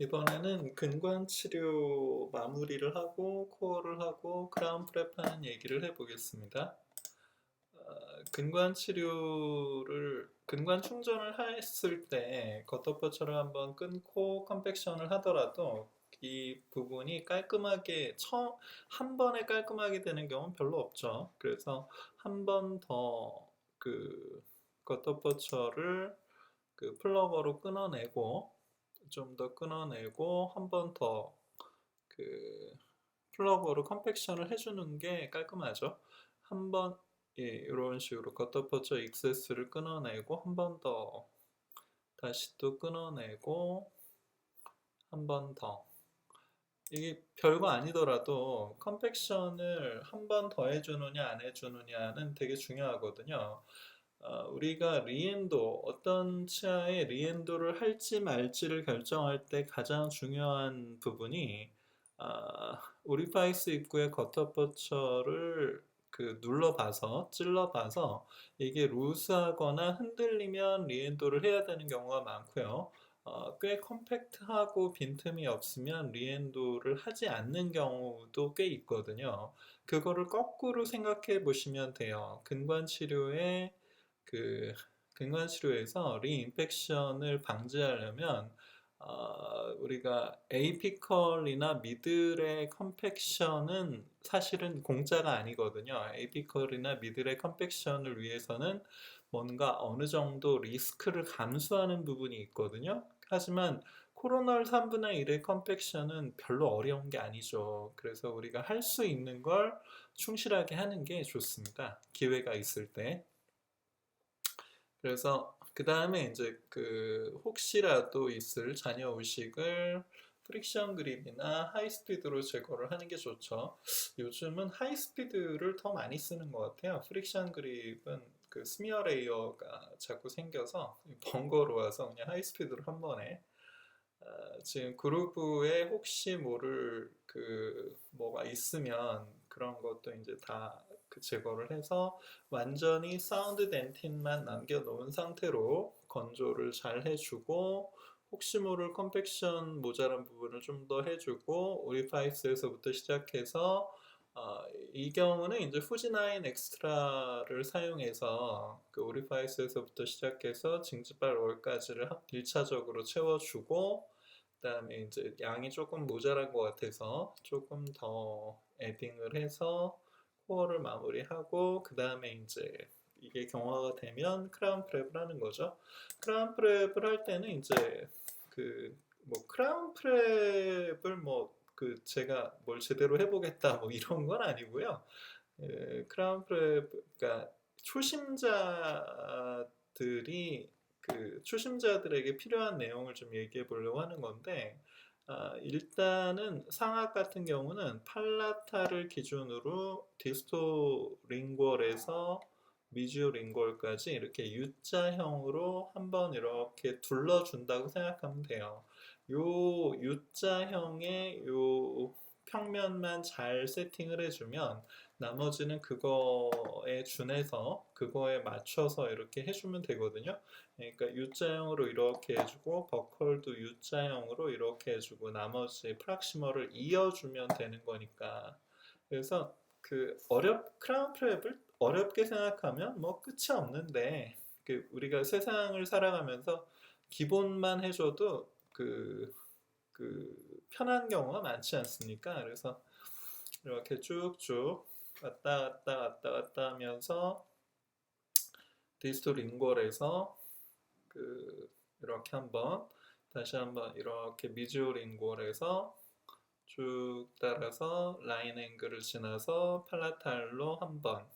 이번에는 근관 치료 마무리를 하고 코어를 하고 크라운 프랩하는 얘기를 해보겠습니다. 어, 근관 치료를 근관 충전을 했을 때 겉덮어처럼 한번 끊고 컴팩션을 하더라도 이 부분이 깔끔하게 처, 한 번에 깔끔하게 되는 경우는 별로 없죠. 그래서 한 번 더 그 겉덮어처를 그 플러거로 끊어내고 좀 더 끊어내고 한 번 더 그 플러그로 컴팩션을 해주는 게 깔끔하죠. 한번 예, 이런 식으로 겉덮어쳐 익세스를 끊어내고 한 번 더 다시 또 끊어내고 한 번 더 이게 별거 아니더라도 컴팩션을 한 번 더 해주느냐 안 해주느냐는 되게 중요하거든요. 어, 우리가 리엔도 어떤 치아에 리엔도를 할지 말지를 결정할 때 가장 중요한 부분이 아, 오리파이스 입구의 겉터퍼처를 그 눌러봐서 찔러봐서 이게 루스하거나 흔들리면 리엔도를 해야 되는 경우가 많고요. 어, 꽤 컴팩트하고 빈틈이 없으면 리엔도를 하지 않는 경우도 꽤 있거든요. 그거를 거꾸로 생각해 보시면 돼요. 근관 치료에 그 근관 치료에서 리인펙션을 방지하려면 어, 우리가 에이피컬이나 미들의 컴팩션은 사실은 공짜가 아니거든요. 에이피컬이나 미들의 컴팩션을 위해서는 뭔가 어느 정도 리스크를 감수하는 부분이 있거든요. 하지만 코로널 3분의 1의 컴팩션은 별로 어려운 게 아니죠. 그래서 우리가 할 수 있는 걸 충실하게 하는 게 좋습니다. 기회가 있을 때. 그래서 그 다음에 이제 그 혹시라도 있을 잔여 의식을 프릭션 그립이나 하이스피드로 제거를 하는 게 좋죠. 요즘은 하이스피드를 더 많이 쓰는 것 같아요. 프릭션 그립은 그 스미어 레이어가 자꾸 생겨서 번거로워서 그냥 하이스피드로 한 번에 어, 지금 그루브에 혹시 모를 그 뭐가 있으면 그런 것도 이제 다 그 제거를 해서 완전히 사운드 덴틴만 남겨놓은 상태로 건조를 잘 해주고 혹시 모를 컴팩션 모자란 부분을 좀 더 해주고 오리파이스에서부터 시작해서 어, 이 경우는 이제 후지나인 엑스트라를 사용해서 그 오리파이스에서부터 시작해서 징지발 롤까지를 1차적으로 채워주고 그다음에 이제 양이 조금 모자란 것 같아서 조금 더 에딩을 해서 코어를 마무리하고 그 다음에 이제 이게 경화가 되면 크라운 프랩을 하는 거죠. 크라운 프랩을 할 때는 이제 그 뭐 크라운 프랩을 뭐 그 제가 뭘 제대로 해보겠다 뭐 이런 건 아니고요. 그 크라운 프랩 그러니까 초심자들이 그 초심자들에게 필요한 내용을 좀 얘기해 보려고 하는 건데 아, 일단은 상악 같은 경우는 팔라타를 기준으로 디스토 링궐에서 미지오 링궐까지 이렇게 U자형으로 한번 이렇게 둘러준다고 생각하면 돼요. 요 U자형의 요 평면만 잘 세팅을 해주면 나머지는 그거에 준해서 그거에 맞춰서 이렇게 해주면 되거든요. 그러니까 U자형으로 이렇게 해주고 버컬도 U자형으로 이렇게 해주고 나머지 프락시머를 이어주면 되는 거니까 그래서 그 어렵 크라운 프랩을 어렵게 생각하면 뭐 끝이 없는데 그 우리가 세상을 살아가면서 기본만 해줘도 그, 그 편한 경우가 많지 않습니까? 그래서 이렇게 쭉쭉 왔다 갔다 왔다 갔다 하면서 디스토 링궐에서 그 이렇게 한번 다시 한번 이렇게 미지오 링궐에서 쭉 따라서 라인 앵글을 지나서 팔라탈로 한번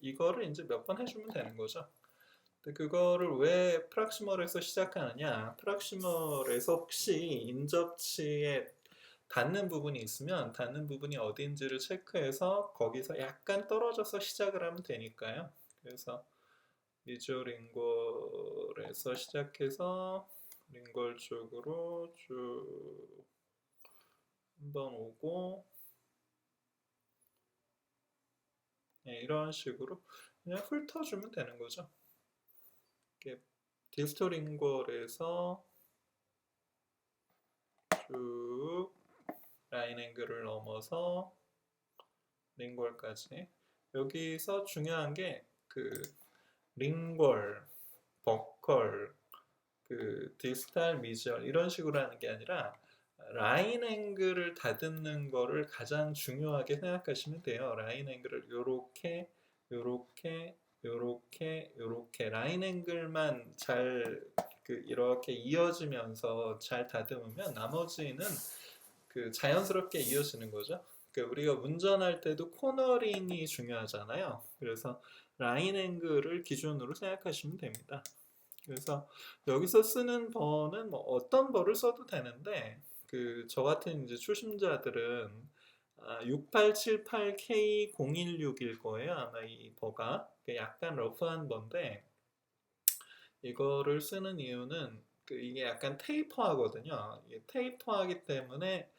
이거를 이제 몇 번 해주면 되는 거죠. 근데 그거를 왜 프락시멀에서 시작하느냐? 프락시멀에서 혹시 인접치에 닿는 부분이 있으면 닿는 부분이 어딘지를 체크해서 거기서 약간 떨어져서 시작을 하면 되니까요. 그래서 미지오 링골에서 시작해서 링골 쪽으로 쭉 한번 오고 네, 이런 식으로 그냥 훑어주면 되는 거죠. 이렇게 디스토 링골에서 쭉 라인 앵글을 넘어서 링궐까지 여기서 중요한 게 그 링궐, 버컬, 그 디스탈, 미지얼 이런 식으로 하는 게 아니라 라인 앵글을 다듬는 거를 가장 중요하게 생각하시면 돼요. 라인 앵글을 요렇게 요렇게 요렇게 요렇게 라인 앵글만 잘 그 이렇게 이어지면서 잘 다듬으면 나머지는 그 자연스럽게 이어지는 거죠. 그 우리가 운전할 때도 코너링이 중요하잖아요. 그래서 라인 앵글을 기준으로 생각하시면 됩니다. 그래서 여기서 쓰는 버는 뭐 어떤 버를 써도 되는데 그 저 같은 이제 초심자들은 6878K016일 거예요. 아마 이 버가 약간 러프한 버인데 이거를 쓰는 이유는 그 이게 약간 테이퍼하거든요. 이게 테이퍼하기 때문에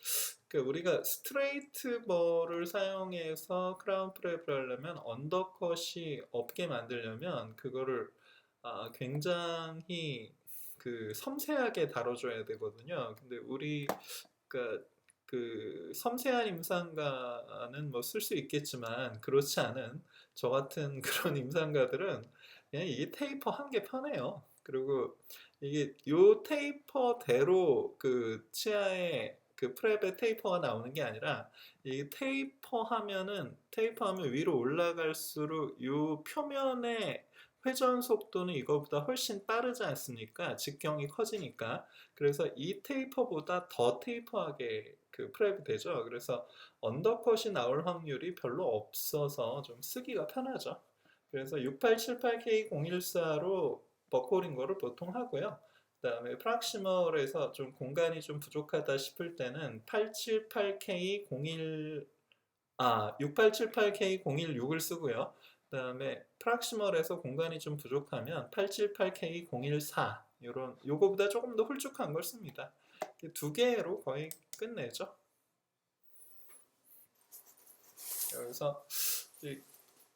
그 우리가 스트레이트 버를 사용해서 크라운 프랩을 하려면 언더컷이 없게 만들려면 그거를 아, 굉장히 그 섬세하게 다뤄줘야 되거든요. 근데 우리 그, 그 섬세한 임상가는 뭐 쓸 수 있겠지만 그렇지 않은 저 같은 그런 임상가들은 그냥 이게 테이퍼 한게 편해요. 그리고 이게 요 테이퍼대로 그 치아에 그 프랩에 테이퍼가 나오는 게 아니라 이 테이퍼 하면은 테이퍼 하면 위로 올라갈수록 요 표면의 회전 속도는 이거보다 훨씬 빠르지 않습니까? 직경이 커지니까. 그래서 이 테이퍼보다 더 테이퍼하게 그 프랩이 되죠. 그래서 언더컷이 나올 확률이 별로 없어서 좀 쓰기가 편하죠. 그래서 6878K014로 버콜인 거를 보통 하고요. 그 다음에 프락시멀에서 좀 공간이 좀 부족하다 싶을 때는 878K01 아 6878K016을 쓰고요. 그 다음에 프락시멀에서 공간이 좀 부족하면 878K014 요런 요거보다 조금 더 홀쭉한 걸 씁니다. 두 개로 거의 끝내죠. 이,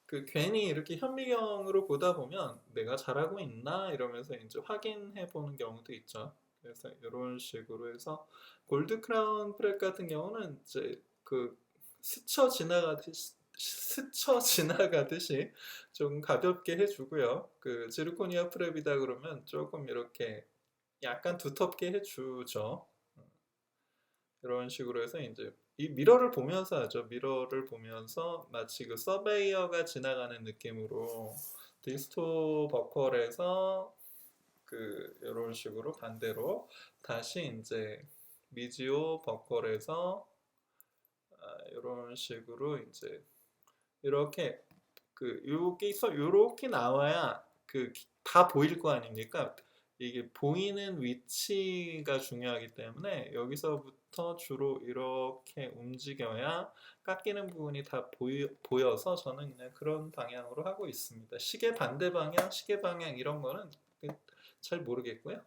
그 괜히 이렇게 현미경으로 보다 보면 내가 잘하고 있나 이러면서 이제 확인해 보는 경우도 있죠. 그래서 이런 식으로 해서 골드 크라운 프랩 같은 경우는 이제 그 스쳐 지나가듯이 스쳐 지나가듯이 좀 가볍게 해주고요. 그 지르코니아 프랩이다 그러면 조금 이렇게 약간 두텁게 해주죠. 이런 식으로 해서 이제 이 미러를 보면서 하죠. 미러를 보면서 마치 그 서베이어가 지나가는 느낌으로 디스토 버컬에서 그 이런 식으로 반대로 다시 이제 미지오 버컬에서 이런 식으로 이제 이렇게 그 여기서 이렇게 나와야 그 다 보일 거 아닙니까? 이게 보이는 위치가 중요하기 때문에 여기서부터 주로 이렇게 움직여야 깎이는 부분이 다 보이, 보여서 저는 그냥 그런 방향으로 하고 있습니다. 시계 반대 방향, 시계 방향 이런 거는 잘 모르겠고요.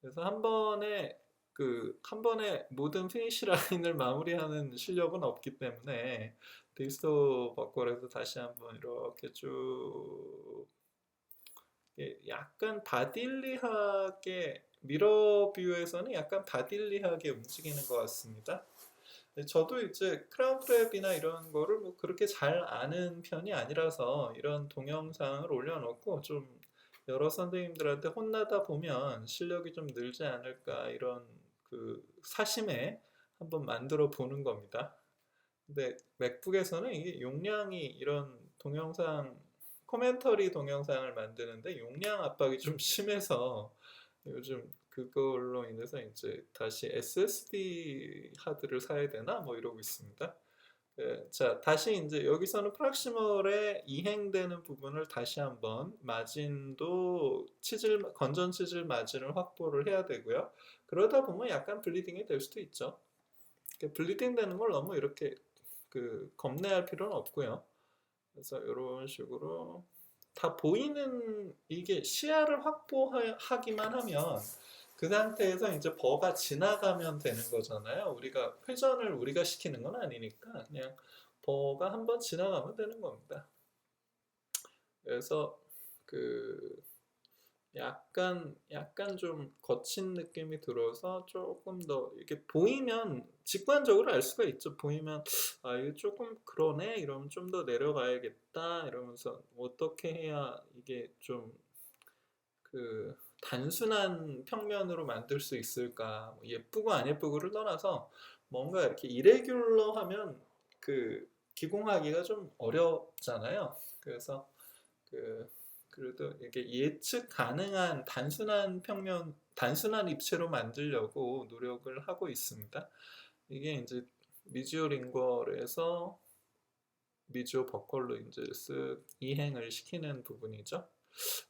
그래서 한 번에 그 한 번에 모든 피니시 라인을 마무리하는 실력은 없기 때문에 디스토 버컬에서 다시 한번 이렇게 쭉 약간 바딜리하게 미러 뷰에서는 약간 바딜리하게 움직이는 것 같습니다. 저도 이제 크라운 프랩이나 이런 거를 뭐 그렇게 잘 아는 편이 아니라서 이런 동영상을 올려놓고 좀 여러 선생님들한테 혼나다 보면 실력이 좀 늘지 않을까 이런 그 사심에 한번 만들어 보는 겁니다. 근데 맥북에서는 이게 용량이 이런 동영상 코멘터리 동영상을 만드는데 용량 압박이 좀 심해서 요즘 그걸로 인해서 이제 다시 SSD 하드를 사야 되나 뭐 이러고 있습니다. 예, 자 다시 이제 여기서는 프락시멀에 이행되는 부분을 다시 한번 마진도 치질 건전 치질 마진을 확보를 해야 되고요. 그러다 보면 약간 블리딩이 될 수도 있죠. 블리딩 되는 걸 너무 이렇게 그 겁내할 필요는 없고요. 그래서 이런 식으로 다 보이는 이게 시야를 확보하기만 하면 그 상태에서 이제 버가 지나가면 되는 거잖아요. 우리가 회전을 우리가 시키는 건 아니니까 그냥 버가 한번 지나가면 되는 겁니다. 그래서 그 약간 약간 좀 거친 느낌이 들어서 조금 더 이렇게 보이면 직관적으로 알 수가 있죠. 보이면 아 이거 조금 그러네 이러면 좀 더 내려가야겠다 이러면서 어떻게 해야 이게 좀 그 단순한 평면으로 만들 수 있을까 뭐 예쁘고 안 예쁘고를 떠나서 뭔가 이렇게 이레귤러하면 그 기공하기가 좀 어렵잖아요. 그래서 그 그래도 이게 예측 가능한 단순한 평면, 단순한 입체로 만들려고 노력을 하고 있습니다. 이게 이제 미지오 링궐에서 미지오 버컬로 이제 쓱 이행을 시키는 부분이죠.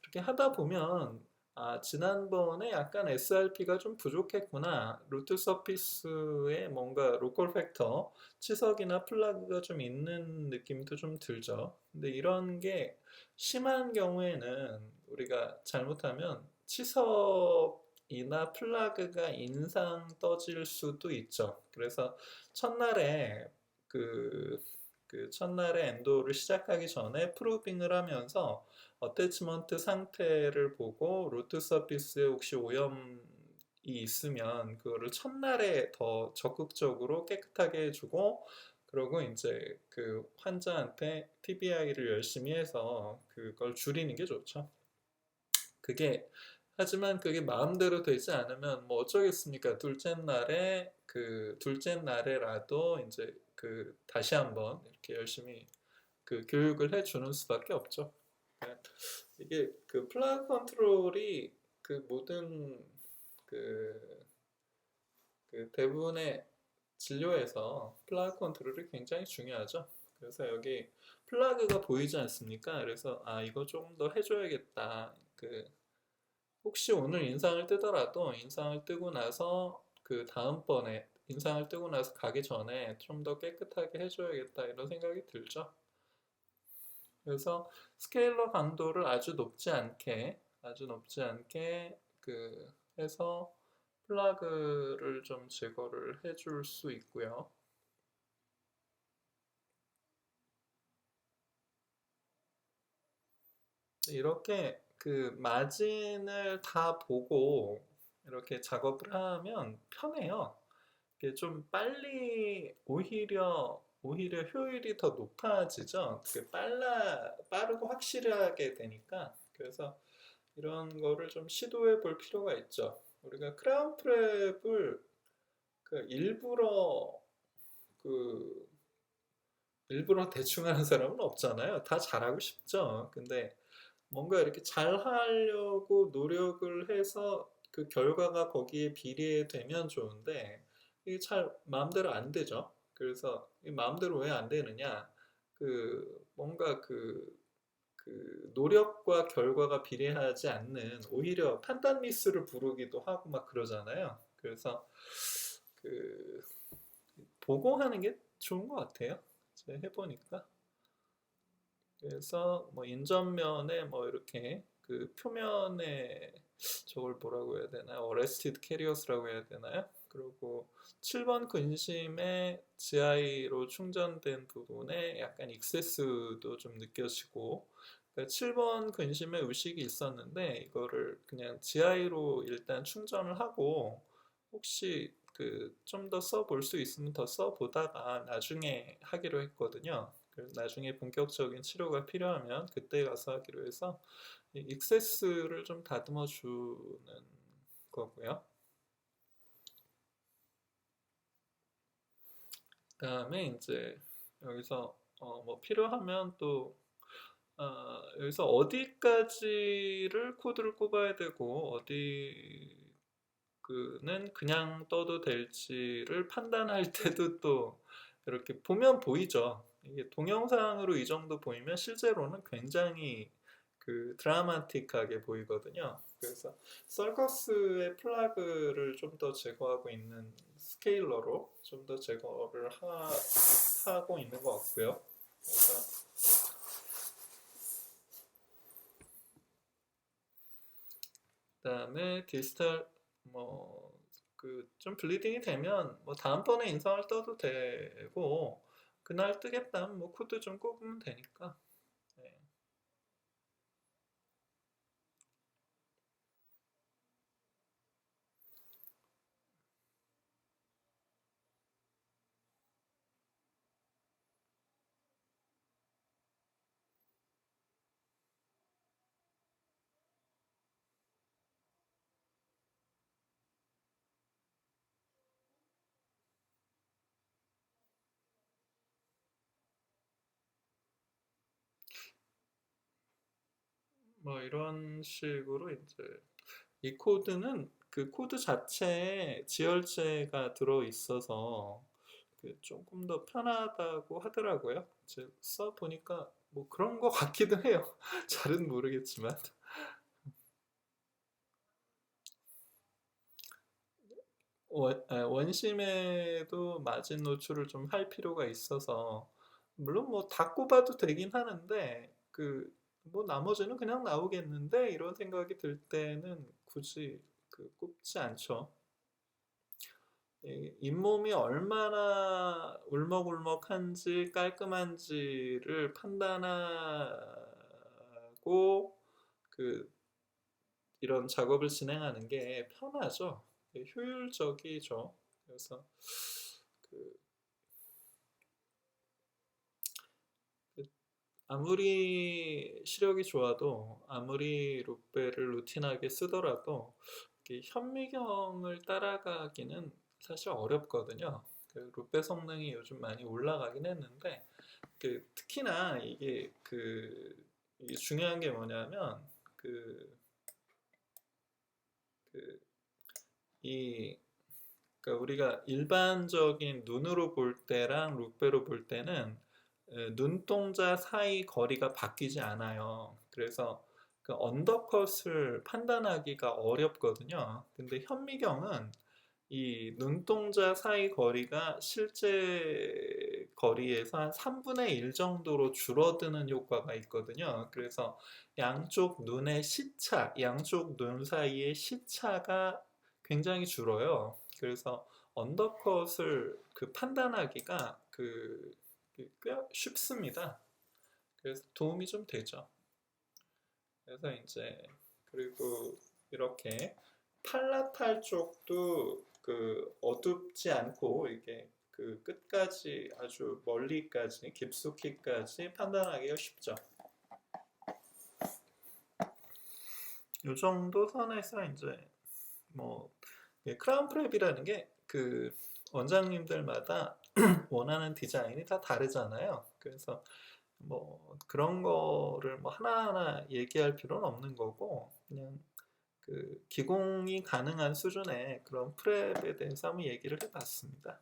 이렇게 하다 보면 아, 지난번에 약간 SRP가 좀 부족했구나. 루트 서피스에 뭔가 로컬 팩터, 치석이나 플라그가 좀 있는 느낌도 좀 들죠. 근데 이런 게 심한 경우에는 우리가 잘못하면 치석 이나 플라그가 인상 떠질 수도 있죠. 그래서 첫날에 그, 그 첫날에 엔도를 시작하기 전에 프로빙을 하면서 어태치먼트 상태를 보고 루트 서피스에 혹시 오염이 있으면 그거를 첫날에 더 적극적으로 깨끗하게 해주고 그리고 이제 그 환자한테 TBI를 열심히 해서 그걸 줄이는 게 좋죠. 그게 하지만 그게 마음대로 되지 않으면 뭐 어쩌겠습니까? 둘째 날에 그 둘째 날에라도 이제 그 다시 한번 이렇게 열심히 그 교육을 해 주는 수밖에 없죠. 네. 이게 그 플라그 컨트롤이 그 모든 그, 그 대부분의 진료에서 플라그 컨트롤이 굉장히 중요하죠. 그래서 여기 플라그가 보이지 않습니까? 그래서 아 이거 조금 더 해줘야겠다. 그 혹시 오늘 인상을 뜨더라도 인상을 뜨고 나서 그 다음번에 인상을 뜨고 나서 가기 전에 좀 더 깨끗하게 해줘야겠다 이런 생각이 들죠. 그래서 스케일러 강도를 아주 높지 않게 아주 높지 않게 그 해서 플라그를 좀 제거를 해줄 수 있고요. 이렇게 그 마진을 다 보고 이렇게 작업을 하면 편해요. 이게 좀 빨리 오히려 오히려 효율이 더 높아지죠. 그 빨라 빠르고 확실하게 되니까 그래서 이런 거를 좀 시도해 볼 필요가 있죠. 우리가 크라운 프랩을 그 일부러 그 일부러 대충 하는 사람은 없잖아요. 다 잘하고 싶죠. 근데 뭔가 이렇게 잘 하려고 노력을 해서 그 결과가 거기에 비례되면 좋은데 이게 잘 마음대로 안 되죠. 그래서 마음대로 왜 안 되느냐? 그 뭔가 그, 그 노력과 결과가 비례하지 않는 오히려 판단 미스를 부르기도 하고 막 그러잖아요. 그래서 그 보고 하는 게 좋은 것 같아요. 제가 해보니까. 그래서 뭐 인전면에 뭐 이렇게 그 표면에 저걸 뭐라고 해야 되나요? 어레스티드 캐리어스라고 해야 되나요? 그리고 7번 근심에 GI로 충전된 부분에 약간 익세스도 좀 느껴지고 그러니까 7번 근심에 의식이 있었는데 이거를 그냥 GI로 일단 충전을 하고 혹시 그 좀 더 써볼 수 있으면 더 써보다가 나중에 하기로 했거든요. 나중에 본격적인 치료가 필요하면 그때 가서 하기로 해서 익세스를 좀 다듬어 주는 거고요. 그다음에 이제 여기서 어, 뭐 필요하면 또 어, 여기서 어디까지를 코드를 꼽아야 되고 어디 그는 그냥 떠도 될지를 판단할 때도 또 이렇게 보면 보이죠. 이게 동영상으로 이 정도 보이면 실제로는 굉장히 그 드라마틱하게 보이거든요. 그래서 서커스의 플라그를 좀 더 제거하고 있는 스케일러로 좀 더 제거를 하, 하고 있는 것 같고요. 그래서 그다음에 디지털 뭐 그 좀 블리딩이 되면 뭐 다음번에 인상을 떠도 되고 그날 뜨겠다면 뭐 코드 좀 꼽으면 되니까 뭐 이런 식으로 이제 이 코드는 그 코드 자체에 지열체가 들어 있어서 그 조금 더 편하다고 하더라고요. 제 써 보니까 뭐 그런 거 같기도 해요. 잘은 모르겠지만. 원, 아, 원심에도 마진 노출을 좀 할 필요가 있어서 물론 뭐 다 꼽아도 되긴 하는데 그 뭐 나머지는 그냥 나오겠는데 이런 생각이 들 때는 굳이 그 꼽지 않죠. 이 잇몸이 얼마나 울먹울먹한지 깔끔한지를 판단하고 그 이런 작업을 진행하는 게 편하죠. 예, 효율적이죠. 그래서 그그 아무리 시력이 좋아도 아무리 룩배를 루틴하게 쓰더라도 이렇게 현미경을 따라가기는 사실 어렵거든요. 그 룩배 성능이 요즘 많이 올라가긴 했는데 그 특히나 이게 그 이게 중요한 게 뭐냐면 그 그 이 그러니까 우리가 일반적인 눈으로 볼 때랑 룩배로 볼 때는 에, 눈동자 사이 거리가 바뀌지 않아요. 그래서 그 언더컷을 판단하기가 어렵거든요. 근데 현미경은 이 눈동자 사이 거리가 실제 거리에서 한 3분의 1 정도로 줄어드는 효과가 있거든요. 그래서 양쪽 눈의 시차, 양쪽 눈 사이의 시차가 굉장히 줄어요. 그래서 언더컷을 그 판단하기가 그, 그 꽤 쉽습니다. 그래서 도움이 좀 되죠. 그래서 이제 그리고 이렇게 팔라탈 쪽도 그 어둡지 않고 이게 그 끝까지 아주 멀리까지 깊숙이까지 판단하기가 쉽죠. 이 정도 선에서 이제 뭐 예, 크라운 프랩이라는 게 그 원장님들마다 원하는 디자인이 다 다르잖아요. 그래서 뭐 그런 거를 뭐 하나하나 얘기할 필요는 없는 거고 그냥 그 기공이 가능한 수준의 그런 프랩에 대해서 한번 얘기를 해봤습니다.